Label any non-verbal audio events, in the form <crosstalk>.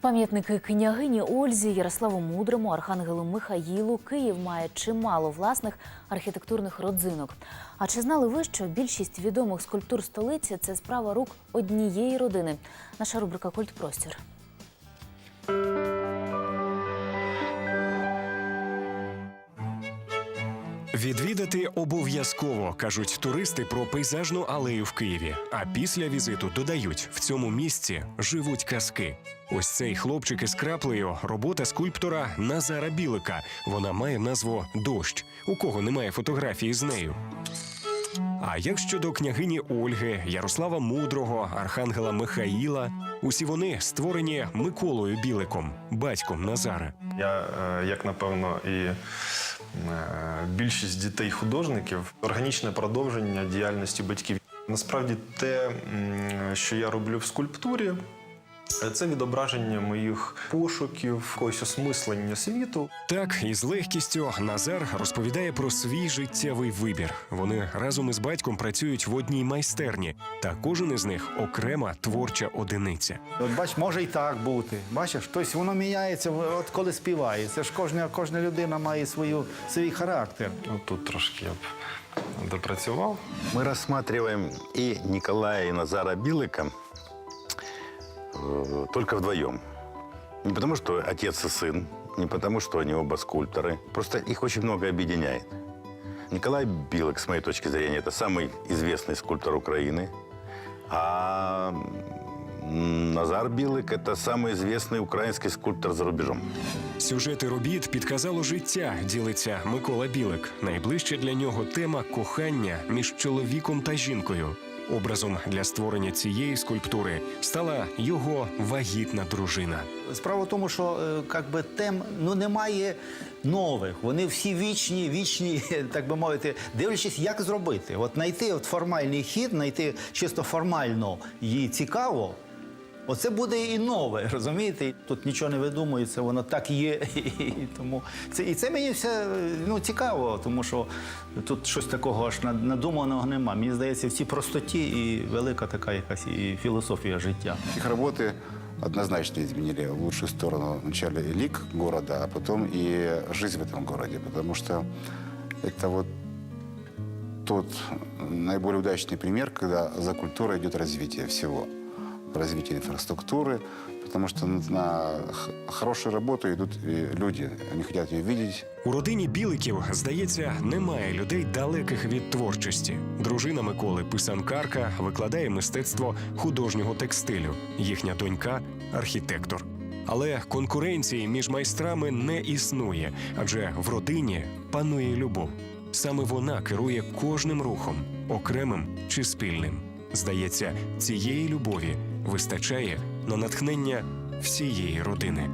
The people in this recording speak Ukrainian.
Пам'ятники княгині Ользі, Ярославу Мудрому, Архангелу Михаїлу. Київ має чимало власних архітектурних родзинок. А чи знали ви, що більшість відомих скульптур столиці це справа рук однієї родини? Наша рубрика Культпростір. Відвідати обов'язково кажуть туристи про пейзажну алею в Києві. А після візиту додають, в цьому місці живуть казки. Ось цей хлопчик із краплею робота скульптора Назара Білика. Вона має назву Дощ. У кого немає фотографії з нею. А як щодо княгині Ольги, Ярослава Мудрого, Архангела Михаїла, усі вони створені Миколою Біликом, батьком Назара. Я, е, як напевно, і е, більшість дітей-художників, органічне продовження діяльності батьків. Насправді, те, що я роблю в скульптурі, це відображення моїх пошуків, якогось осмислення світу. Так, із легкістю Назар розповідає про свій життєвий вибір. Вони разом із батьком працюють в одній майстерні, та кожен із них окрема творча одиниця. От бач, може і так бути. Бачиш, тобто воно міняється, от коли співає. Це ж кожна, кожна людина має свою, свій характер. Ну, тут трошки я б допрацював. Мы рассматриваем и Николая, и Назара Билыка э, только вдвоем. Не потому, что отец и сын, не потому, что они оба скульпторы. Просто их очень много объединяет. Николай Билык, с моей точки зрения, это самый известный скульптор Украины. А м, Назар Билык – это самый известный украинский скульптор за рубежом. Сюжети робіт підказало життя, ділиться Микола Білик. Найближча для нього тема кохання між чоловіком та жінкою. Образом для створення цієї скульптури стала його вагітна дружина. Справа в тому, що е, как би, тем ну, немає нових. Вони всі вічні, вічні, <laughs> так би мовити, дивлячись, як зробити. От знайти от формальний хід, знайти чисто формально її цікаво. Оце буде і нове, розумієте? Тут нічого не видумується, воно так є. І тому це і це мені все ну, цікаво, тому що тут щось такого аж над- надуманого нема. Мені здається, в цій простоті і велика така якась і філософія життя. Их работы однозначно изменили в лучшую сторону вначале и лик города, а потом и жизнь в этом городе, потому что это вот тот наиболее удачный пример, когда за культурой идет развитие всего. Развитие инфраструктуры, потому что на хорошую работу идут люди, они хотят ее видеть, У родині Біликів, здається, немає людей далеких від творчості. Дружина Миколи писанкарка викладає мистецтво художнього текстилю. Їхня донька архітектор. Але конкуренції між майстрами не існує, адже в родині панує любов. Саме вона керує кожним рухом, окремим чи спільним. Здається, цієї любові вистачає на натхнення всієї родини.